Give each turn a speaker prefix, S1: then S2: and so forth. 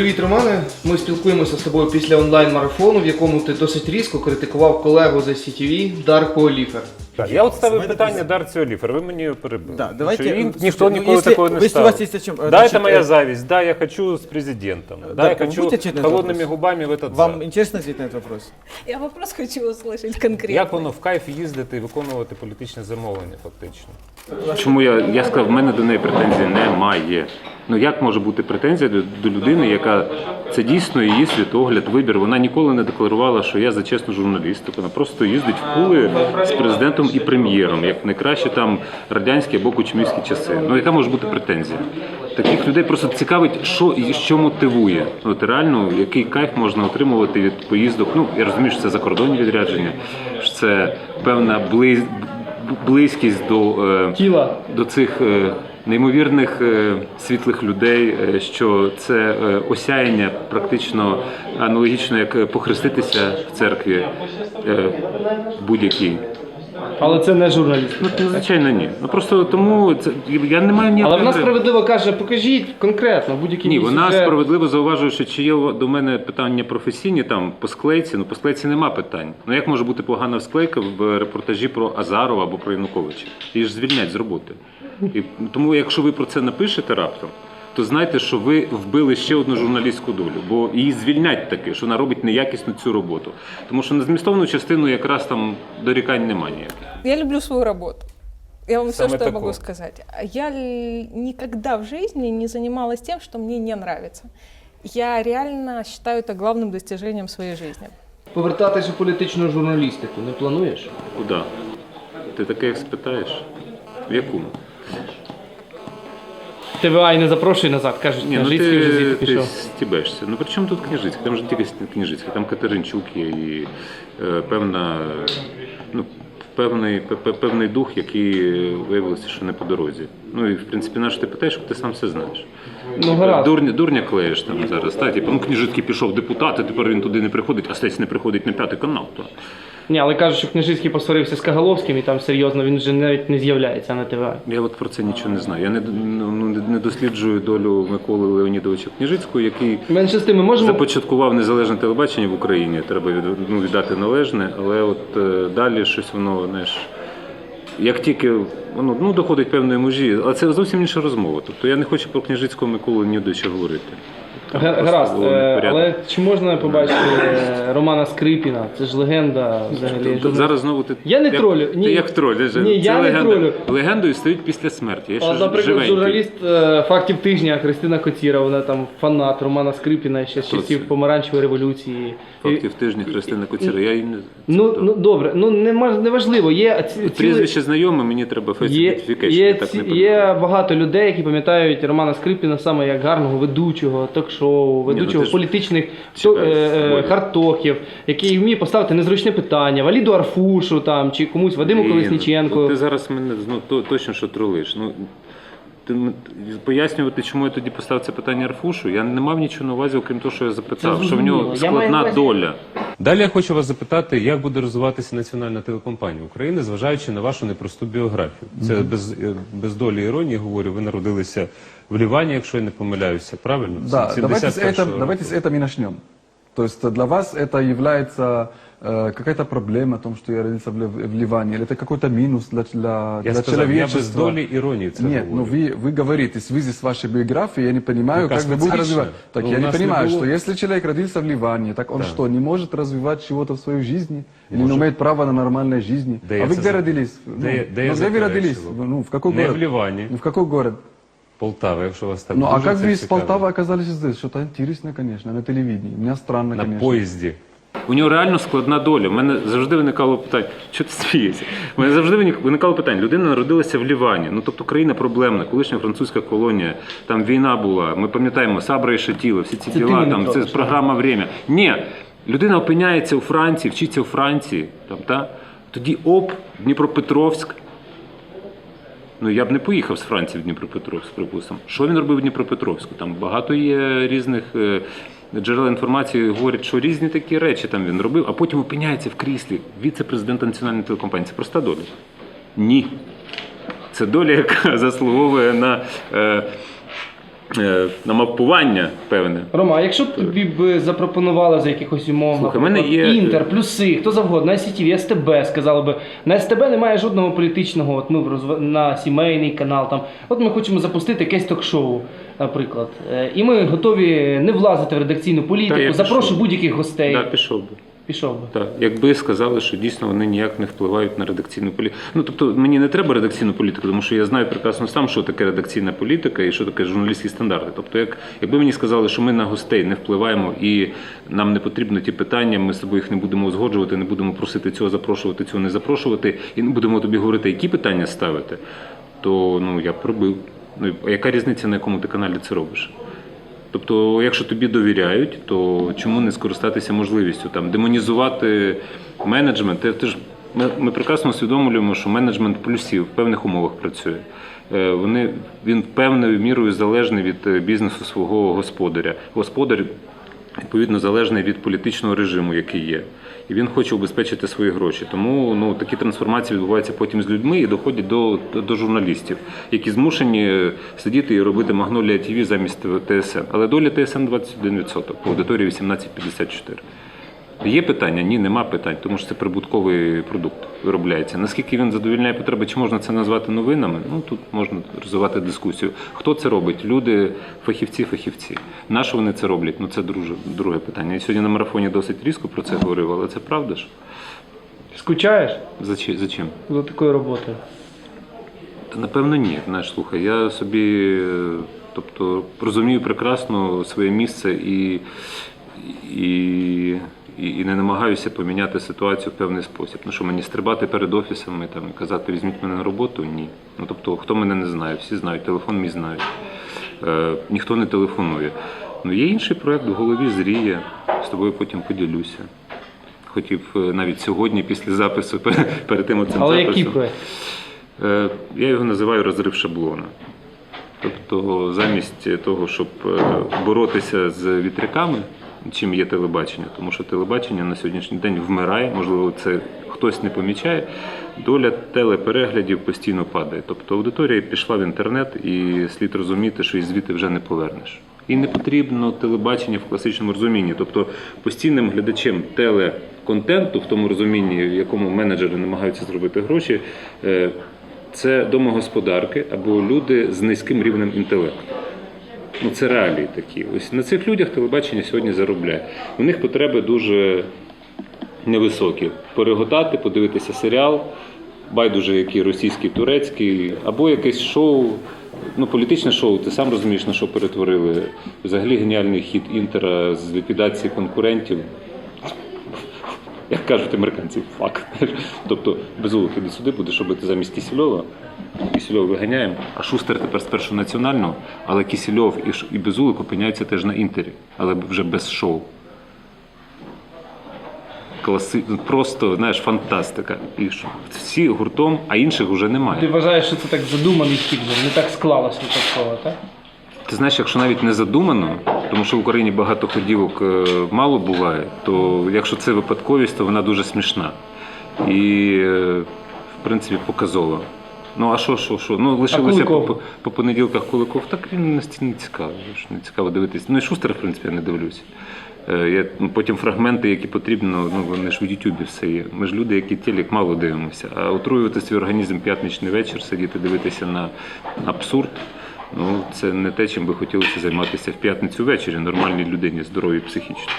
S1: Привіт, Романе. Ми спілкуємося з тобою після онлайн-марафону, в якому ти досить різко критикував колегу за CTV Дарку Оліфер.
S2: Так, я от ставив питання Дарці Оліфер, ви мені його перебили.
S3: Да, давайте,
S2: Що він,
S3: слушайте,
S2: ніхто
S3: ну,
S2: ніколи
S3: если-
S2: такого не
S3: если у
S2: ставив.
S3: вас есть о чем, э,
S2: да,
S3: значит,
S2: это моя
S3: э,
S2: зависть, да, я хочу с президентом, да, я
S3: Дарка, вы
S2: хочу
S3: будете отвечать на этот
S2: холодными
S3: вопрос?
S2: губами в этот
S3: Вам
S2: зал.
S3: интересно ответить на этот вопрос?
S4: Я вопрос хочу услышать конкретно.
S2: Як воно в кайф їздити і виконувати політичне замовлення, фактично?
S5: Чому я, я сказав, в мене до неї претензій немає. Ну як може бути претензія до, до людини, яка це дійсно її світогляд, вибір. Вона ніколи не декларувала, що я за чесну журналістику. Вона просто їздить в пули з президентом і прем'єром, як найкраще там радянські або кучмівські часи. Ну яка може бути претензія? Таких людей просто цікавить, що і що мотивує. От реально, який кайф можна отримувати від поїздок. Ну я розумію, що це закордонні відрядження, що це певна близь близькість до, е,
S1: Тіла.
S5: до цих е, неймовірних е, світлих людей, е, що це е, осяяння практично аналогічно, як похреститися в церкві будь-якій.
S1: Але це не журналіст.
S5: Ну, звичайно, ні. Ну просто тому це я не маю ніякого.
S1: Але вона справедливо каже, покажіть конкретно будь-який
S5: Ні, вона
S1: сюжет.
S5: справедливо зауважує, що чи є до мене питання професійні там по склейці. Ну по склейці нема питань. Ну як може бути погана склейка в репортажі про Азарова або про Януковича? Її ж звільнять з роботи. І тому, якщо ви про це напишете раптом, то знайте, що ви вбили ще одну журналістську долю, бо її звільнять таки, що вона робить неякісну цю роботу. Тому що на змістовну частину якраз там дорікань немає ніяких.
S4: Я люблю свою работу. Я вам все,
S2: Самое
S4: что я
S2: такое.
S4: могу сказать. Я никогда в жизни не занималась тем, что мне не нравится. Я реально считаю это главным достижением своей жизни.
S1: Повертатись у політичну журналістику не плануєш?
S5: Куди? Ти таке як спитаєш? В якому?
S1: ТВА і не запрошує назад, кажуть,
S5: Ні, ну
S1: Княжицький вже
S5: ти,
S1: звідти
S5: ти
S1: пішов.
S5: стібешся. Ну при чому тут Княжицький? Там же не тільки Княжицький, там Катеринчук є і е, певна, ну, певний, пе- пе- певний дух, який е, виявилося, що не по дорозі. Ну і в принципі, на що ти питаєш, ти сам все знаєш.
S1: Ну гаразд.
S5: Дурня, дурня клеїш там зараз. Та, типу, ну Княжицький пішов депутат, а тепер він туди не приходить, а стець не приходить на п'ятий канал. То.
S1: Ні, але кажуть, що Княжицький посварився з Кагаловським і там серйозно він вже навіть не з'являється на ТВА.
S5: Я от про це нічого не знаю. Я не, ну, не- не досліджую долю Миколи Леонідовича Княжицького, який
S1: Менше з тим, ми можемо
S5: започаткував незалежне телебачення в Україні. Треба від- ну, віддати належне, але от е, далі щось воно, знаєш, як тільки воно ну, доходить певної межі, але це зовсім інша розмова. Тобто я не хочу про княжицького Миколу Леонідовича говорити.
S1: Гаразд, е, але чи можна побачити е, Романа Скрипіна? Це ж легенда взагалі.
S5: Зараз знову ти
S1: Я не тролю,
S5: Ти як троль.
S1: Ні, я не
S5: легенда.
S1: тролю.
S5: Легендою стають після смерті. Я ще
S1: А, наприклад,
S5: живенький.
S1: журналіст е, фактів тижня Христина Котіра, вона там фанат Романа Скрипіна ще з часів помаранчевої революції.
S5: Фактів тижня Христина Коціра. Я її не
S1: Ну, ну добре, ну неважливо. Є ці-
S5: Прізвище знайоме, мені треба
S1: Є,
S5: фейсбук
S1: є,
S5: так не
S1: є багато людей, які пам'ятають Романа Скрипіна саме як гарного ведучого, ток-шоу, ведучого
S5: ну ти ж
S1: політичних то- е, е, хардтоків, який вміє поставити незручне питання, Валіду Арфушу там, чи комусь Вадиму
S5: Блін,
S1: Колесніченку.
S5: ну Ти зараз мене ну, то, точно що тролиш. Ну, ти, м- пояснювати, чому я тоді поставив це питання Арфушу, я не мав нічого на увазі, окрім того, що я запитав,
S1: Це
S5: що в нього
S1: зрозуміло. Я маю на
S5: складна
S1: увазі-
S5: доля.
S2: Далі я хочу вас запитати, як буде розвиватися національна телекомпанія України, зважаючи на вашу непросту біографію. Це без, е, без долі іронії говорю. Ви народилися в Лівані, якщо я не помиляюся, правильно?
S6: Да,
S2: З
S6: давайте с,
S2: 71-го
S6: этого, давайте с
S2: року.
S6: этого и начнем. То есть э, для вас это является э, какая-то проблема о том, что я родился в, Лив- в Ливане, или это какой-то минус для, для,
S2: Я
S6: для
S2: сказав, я без
S6: человечества?
S2: долі іронії це
S6: Нет, ну
S2: говорю.
S6: вы, вы говорите, в связи с вашей биографией, я не понимаю,
S2: Ну,
S6: как вы будете
S2: специфично.
S6: развивать. Так
S2: Ну,
S6: я
S2: у
S6: не
S2: нас не
S6: понимаю,
S2: было-
S6: что если человек родился в Ливане, так он
S2: Да.
S6: что, не может развивать чего-то в своей жизни? Или не
S2: Может.
S6: имеет права на нормальной жизни?
S2: Да
S6: а
S2: я
S6: вы
S2: це
S6: где
S2: за-
S6: родились?
S2: Да
S6: ну,
S2: я- да я
S6: ну, где вы
S2: заперечивал.
S6: родились? Ну, в какой
S2: Не
S6: город?
S2: в Ливане.
S6: Ну, в какой город?
S2: Полтава, якщо вас так
S6: Ну, а
S2: дуже
S6: как
S2: це
S6: вы из
S2: цікавить.
S6: Полтавы оказались здесь? Что-то интересное, конечно, на телевидении. Меня странно,
S2: на
S6: конечно.
S2: поїзді.
S5: У нього реально складна доля. У мене завжди виникало питання, що ти смієшся? У мене завжди виникало питання. Людина народилася в Лівані. Ну тобто країна проблемна, колишня французька колонія, там війна була. Ми пам'ятаємо Сабра і Шатіла, всі ці
S1: Це
S5: діла, там це програма «Время». Ні, людина опиняється у Франції, вчиться у Франції, там, та? тоді оп, Дніпропетровськ. Ну я б не поїхав з Франції в Дніпропетровськ, припустимо. Що він робив в Дніпропетровську? Там багато є різних е, джерел інформації, говорять, що різні такі речі там він робив, а потім опиняється в кріслі віце-президента національної телекомпанії. Це проста доля? Ні. Це доля, яка заслуговує на, е, на мавпування певне.
S1: Рома, а якщо б тобі б запропонували за якихось умов,
S5: Слухай, мене
S1: наприклад,
S5: є-
S1: Інтер, плюси, хто завгодно, СТВ, СТБ, сказали би, на СТБ немає жодного політичного, от ми в розв- на сімейний канал там. От ми хочемо запустити якесь ток-шоу, наприклад. Е, І ми готові не влазити в редакційну політику,
S5: я пішов.
S1: запрошу будь-яких гостей.
S5: Да, пішов би.
S1: Пішов би.
S5: Так, якби сказали, що дійсно вони ніяк не впливають на редакційну політику. Ну тобто мені не треба редакційну політику, тому що я знаю прекрасно сам, що таке редакційна політика і що таке журналістські стандарти. Тобто, як якби мені сказали, що ми на гостей не впливаємо і нам не потрібно ті питання, ми з собою їх не будемо узгоджувати, не будемо просити цього запрошувати, цього не запрошувати, і не будемо тобі говорити, які питання ставити, то ну я б пробив. Ну яка різниця на якому ти каналі це робиш? Тобто, якщо тобі довіряють, то чому не скористатися можливістю там демонізувати менеджмент? Ти, ти ж ми, ми прекрасно усвідомлюємо, що менеджмент плюсів в певних умовах працює. Е, Вони він певною мірою залежний від е, бізнесу свого господаря. Господар відповідно залежний від політичного режиму, який є. І він хоче убезпечити свої гроші. Тому ну, такі трансформації відбуваються потім з людьми і доходять до, до, журналістів, які змушені сидіти і робити Магнолія ТВ замість ТСН. Але доля ТСН 21%, по аудиторії 18,54%. Є питання? Ні, нема питань, тому що це прибутковий продукт виробляється. Наскільки він задовільняє потреби, чи можна це назвати новинами? Ну тут можна розвивати дискусію. Хто це робить? Люди, фахівці, фахівці. На що вони це роблять? Ну це друге, друге питання. Я сьогодні на марафоні досить різко про це говорив, але це правда ж?
S1: Скучаєш
S5: За, чи- за чим?
S1: за такою роботою?
S5: Та напевно ні. Знаєш, слухай, я собі, е, тобто, розумію прекрасно своє місце і, і, і, і не намагаюся поміняти ситуацію в певний спосіб. Ну що мені стрибати перед офісами там і казати, візьміть мене на роботу? Ні. Ну тобто, хто мене не знає, всі знають, телефон мій знають. Е, ніхто не телефонує. Ну, є інший проект в голові зріє, з тобою потім поділюся. Хотів е, навіть сьогодні, після запису, перед тим оцим
S1: Але
S5: записом.
S1: який?
S5: Е, Я його називаю розрив шаблона. Тобто, замість того, щоб е, боротися з вітряками, чим є телебачення, тому що телебачення на сьогоднішній день вмирає, можливо, це хтось не помічає. Доля телепереглядів постійно падає. Тобто аудиторія пішла в інтернет, і слід розуміти, що і звідти вже не повернеш. І не потрібно телебачення в класичному розумінні. Тобто постійним глядачем телеконтенту, в тому розумінні, в якому менеджери намагаються зробити гроші, е, це домогосподарки або люди з низьким рівнем інтелекту. Ну, це реалії такі. Ось на цих людях телебачення сьогодні заробляє. У них потреби дуже невисокі. Переготати, подивитися серіал, байдуже який російський, турецький, або якесь шоу. Ну, політичне шоу, ти сам розумієш, на що перетворили. Взагалі геніальний хід Інтера з ліквідації конкурентів. Як кажуть американці, фак. Тобто Безулик іди сюди, будеш робити замість Кісільова. Кісільова виганяємо, а Шустер тепер з першого національного, але Кісільов і, Безулик опиняються теж на інтері, але вже без шоу. Класи... Просто, знаєш, фантастика. І? Всі гуртом, а інших вже немає.
S1: Ти вважаєш, що це так задуманий хід, не так склалося випадково, так?
S5: Ти знаєш, якщо навіть не задумано, тому що в Україні багато ходівок е, мало буває, то якщо це випадковість, то вона дуже смішна. І, е, в принципі, показова. Ну, а що, що, що? Ну, лишилося по, по, по понеділках Куликов, так він ці- не цікаво. Не цікаво дивитися. Ну і Шустер, в принципі, я не дивлюся. Е, Я, ну, потім фрагменти, які потрібно, ну вони ж в Ютубі все є. Ми ж люди, які телек мало дивимося. А отруювати свій організм п'ятничний вечір, сидіти дивитися на абсурд. Ну, це не те, чим би хотілося займатися в п'ятницю ввечері нормальній людині, здоровій психічно.